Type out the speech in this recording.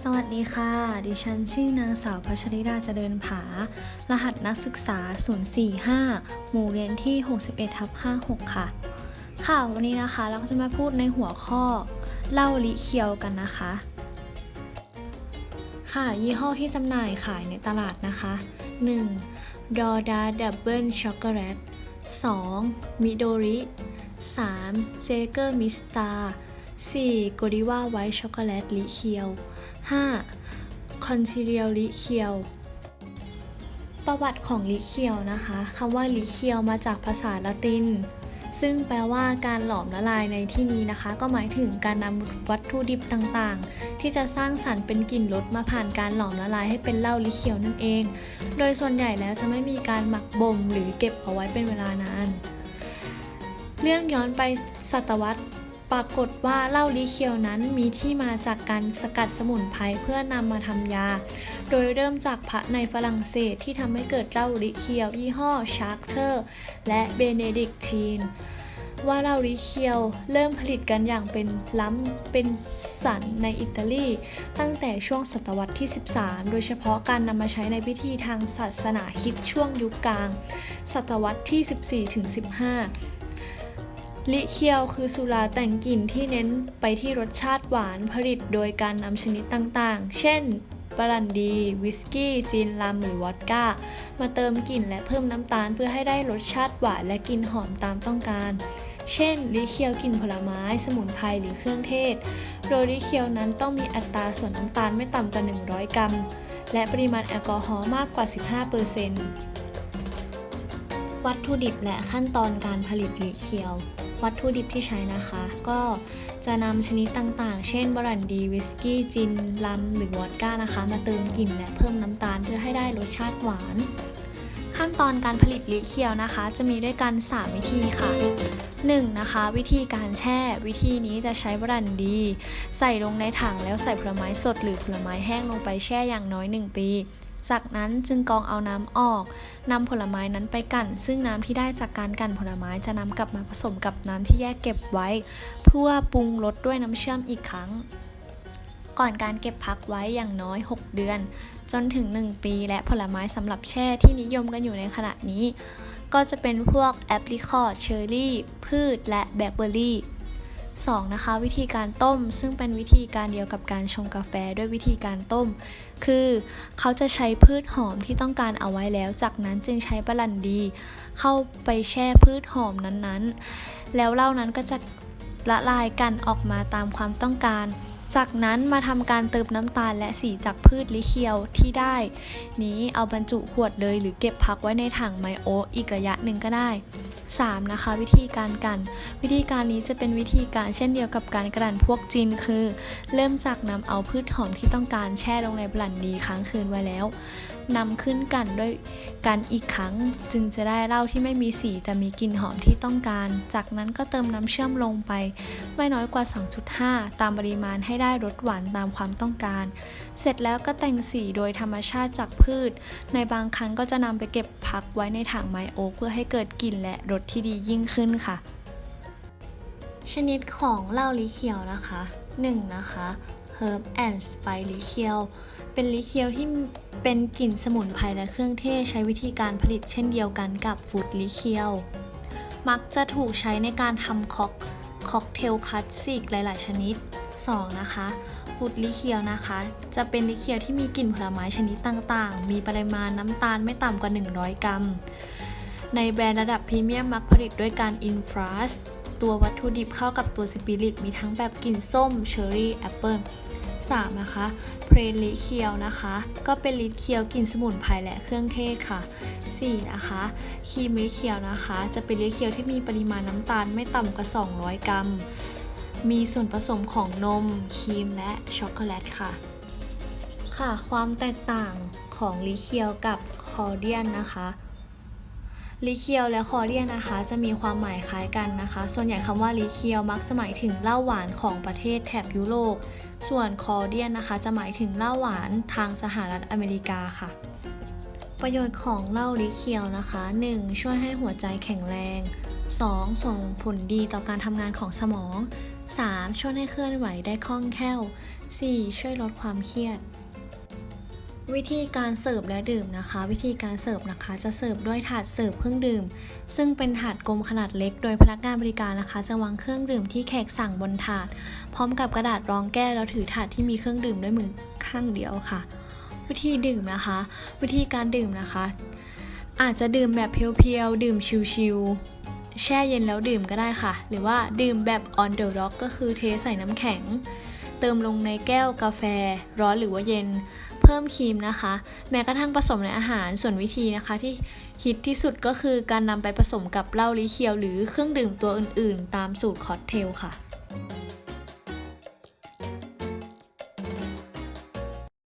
สวัสดีค่ะ ดิฉันชื่อนางสาวพัชริดาเจริญผา รหัสนักศึกษา 045 หมู่เรียนที่ 61ทับ56 ค่ะ ค่ะวันนี้นะคะเราก็จะมาพูดในหัวข้อ เล้าลิเคียวกันนะคะ ค่ะ ยี่ห้อที่จำหน่ายขายในตลาดนะคะ 1. ดอดาดับเบิลช็อกโกแลต 2. มิโดริ 3. เจเกอร์มิสตา 4. โกดิว่าไวท์ช็อกโกแลตลิเคียว 5. คอนซิเรียลลิเคียวประวัติของลิเคียวนะคะคำว่าลิเคียวมาจากภาษาละติน ซึ่งแปลว่าการหลอมละลายในที่นี้นะคะ ก็หมายถึงการนำวัตถุดิบต่างๆ ที่จะสร้างสรรค์เป็นกลิ่นรสมาผ่านการหลอมละลายให้เป็นเหล้าลิเคียวนั่นเอง โดยส่วนใหญ่แล้วจะไม่มีการหมักบ่มหรือเก็บเอาไว้เป็นเวลานาน เรื่องย้อนไปศตวรรษ ปรากฏว่าเหล้าลิเคียวนั้นมีที่มาจากการสกัดสมุนไพรเพื่อนำมาทำยา โดยเริ่มจากพระในฝรั่งเศสที่ทำให้เกิดเหล้าลิเคียวยี่ห้อชาร์เทอร์และเบเนดิกทีน ว่าเหล้าลิเคียวเริ่มผลิตกันอย่างเป็นล้ำเป็นสันในอิตาลี ตั้งแต่ช่วงศตวรรษที่ 13 โดยเฉพาะการนำมาใช้ในพิธีทางศาสนาคิดช่วงยุคกลาง ศตวรรษที่ 14-15 ลิเคียวคือสุราแต่งกลิ่นที่เน้นไปที่รสชาติหวานผลิตโดยการนำชนิดต่างๆ เช่นบรันดี วิสกี้ จีนลัมหรือวอดก้า มาเติมกลิ่นและเพิ่มน้ำตาลเพื่อให้ได้รสชาติหวานและกลิ่นหอมตามต้องการ เช่นลิเคียวกลิ่นผลไม้ สมุนไพรหรือเครื่องเทศ โดยลิเคียวนั้นต้องมีอัตราส่วนน้ำตาลไม่ต่ำกว่า 100 กรัม และปริมาณแอลกอฮอล์มากกว่า 15%วัตถุดิบและขั้นตอนการผลิตลิเคียว วัตถุดิบที่ใช้นะคะ ก็จะนำชนิดต่างๆ เช่น บรันดี วิสกี้ จินลัมหรือวอดก้านะคะ มาเติมกลิ่นและเพิ่มน้ำตาลเพื่อให้ได้รสชาติหวาน ขั้นตอนการผลิตลิเคียวนะคะ จะมีด้วยกัน 3 วิธีค่ะ 1. นะคะ วิธีการแช่ วิธีนี้จะใช้บรันดี ใส่ลงในถังแล้วใส่ผลไม้สดหรือผลไม้แห้งลงไปแช่อย่างน้อย 1 ปี จากนั้นจึงกองเอาน้ำออกนำผลไม้นั้นไปกั่น ซึ่งน้ำที่ได้จากการกั่นผลไม้จะนำกลับมาผสมกับน้ำที่แยกเก็บไว้ เพื่อปรุงรสด้วยน้ำเชื่อมอีกครั้ง ก่อนการเก็บพักไว้อย่างน้อย 6 เดือน จนถึง 1 ปี และผลไม้สำหรับแช่ที่นิยมกันอยู่ในขณะนี้ ก็จะเป็นพวกแอปริคอตเชอร์รี่ พืช และแบล็คเบอร์รี่ 2. นะคะวิธีการต้มซึ่งเป็นวิธีการเดียวกับการชงกาแฟด้วยวิธีการต้ม คือเขาจะใช้พืชหอมที่ต้องการเอาไว้แล้ว จากนั้นจึงใช้บรันดี เข้าไปแช่พืชหอมนั้นๆ แล้วเหล้านั้นก็จะละลายกันออกมาตามความต้องการ จากนั้นมาทำการเติมน้ำตาลและสีจากพืชลิเคียวที่ได้ นี้เอาบรรจุขวดเลยหรือเก็บพักไว้ในถังไมโออีกระยะหนึ่งก็ได้ 3. นะคะ วิธีการกันวิธีการนี้จะเป็นวิธีการเช่นเดียวกับการกลั่นพวกจีนคือ เริ่มจากนำเอาพืชหอมที่ต้องการแช่ลงในบลันดีค้างคืนไว้แล้ว นำขึ้นกันด้วยกันอีกครั้ง จึงจะได้เหล้าที่ไม่มีสีแต่มีกลิ่นหอมที่ต้องการ จากนั้นก็เติมน้ำเชื่อมลงไป ไม่น้อยกว่า 2.5 ตามปริมาณให้ได้รสหวานตามความต้องการ เสร็จแล้วก็แต่งสีโดยธรรมชาติจากพืช ในบางครั้งก็จะนำไปเก็บพักไว้ในถังไมโอเพื่อให้เกิดกลิ่นและรสที่ดียิ่งขึ้นค่ะ ชนิดของเหล้าลิเคียวนะคะ 1. นะคะ Herb and Spice ลิเคียว เป็นลิเคียวที่เป็นกลิ่นสมุนไพรและเครื่องเทศใช้วิธีการผลิตเช่นเดียวกันกับฟูดลิเคียว มักจะถูกใช้ในการทำค็อกค็อกเทลคลาสสิกหลาย ๆ ชนิด 2. นะคะฟูดลิเคียวนะคะ จะเป็นลิเคียวที่มีกลิ่นผลไม้ชนิดต่าง ๆ มีปริมาณน้ำตาลไม่ต่ำกว่า 100 กรัม ในแบรนด์ระดับพรีเมียมมักผลิตด้วยการอินฟราสตัววัตถุดิบเข้ากับตัวสปิริตมีทั้งแบบกลิ่นส้ม เชอร์รี่ แอปเปิล 3. นะคะเพรนลิเคียวนะคะ ก็เป็นลิเคียวกลิ่นสมุนไพรและเครื่องเทศค่ะ 4. นะคะครีมลิเคียวนะคะ จะเป็นลิเคียวที่มีปริมาณน้ำตาลไม่ต่ำกว่า 200 กรัม มีส่วนผสมของนมครีมและช็อกโกแลตค่ะ ค่ะ ความแตกต่างของลิเคียวกับคอร์เดียนนะคะ ลิเคียวและคอเดียนนะคะ จะมีความหมายคล้ายกันนะคะ ส่วนใหญ่คำว่าลิเคียวมักจะหมายถึงเหล้าหวานของประเทศแถบยุโรป ส่วนคอเดียนนะคะ จะหมายถึงเหล้าหวานทางสหรัฐอเมริกาค่ะ ประโยชน์ของเหล้าลิเคียวนะคะ 1. ช่วยให้หัวใจแข็งแรง 2. ส่งผลดีต่อการทำงานของสมอง 3. ช่วยให้เคลื่อนไหวได้คล่องแคล่ว 4. ช่วยลดความเครียด วิธีการเสิร์ฟและดื่มนะคะ วิธีการเสิร์ฟนะคะ จะเสิร์ฟด้วยถาดเสิร์ฟเครื่องดื่ม ซึ่งเป็นถาดกลมขนาดเล็ก โดยพนักงานบริการนะคะ จะวางเครื่องดื่มที่แขกสั่งบนถาด พร้อมกับกระดาษรองแก้วแล้วถือถาดที่มีเครื่องดื่มด้วยมือข้างเดียวค่ะ วิธีดื่มนะคะ วิธีการดื่มนะคะ อาจจะดื่มแบบเพียวๆดื่มชิลๆแช่เย็นแล้วดื่มก็ได้ค่ะ หรือว่าดื่มแบบ on the rock ก็คือเทใส่น้ำแข็ง เติมลงในแก้วกาแฟ ร้อนหรือว่าเย็น เพิ่มครีมนะคะ แม้กระทั่งผสมในอาหารส่วนวิธีนะคะที่ฮิตที่สุดก็คือการนำไปผสมกับเหล้าลิเคียว หรือเครื่องดื่มตัวอื่นๆ ตามสูตรค็อกเทลค่ะ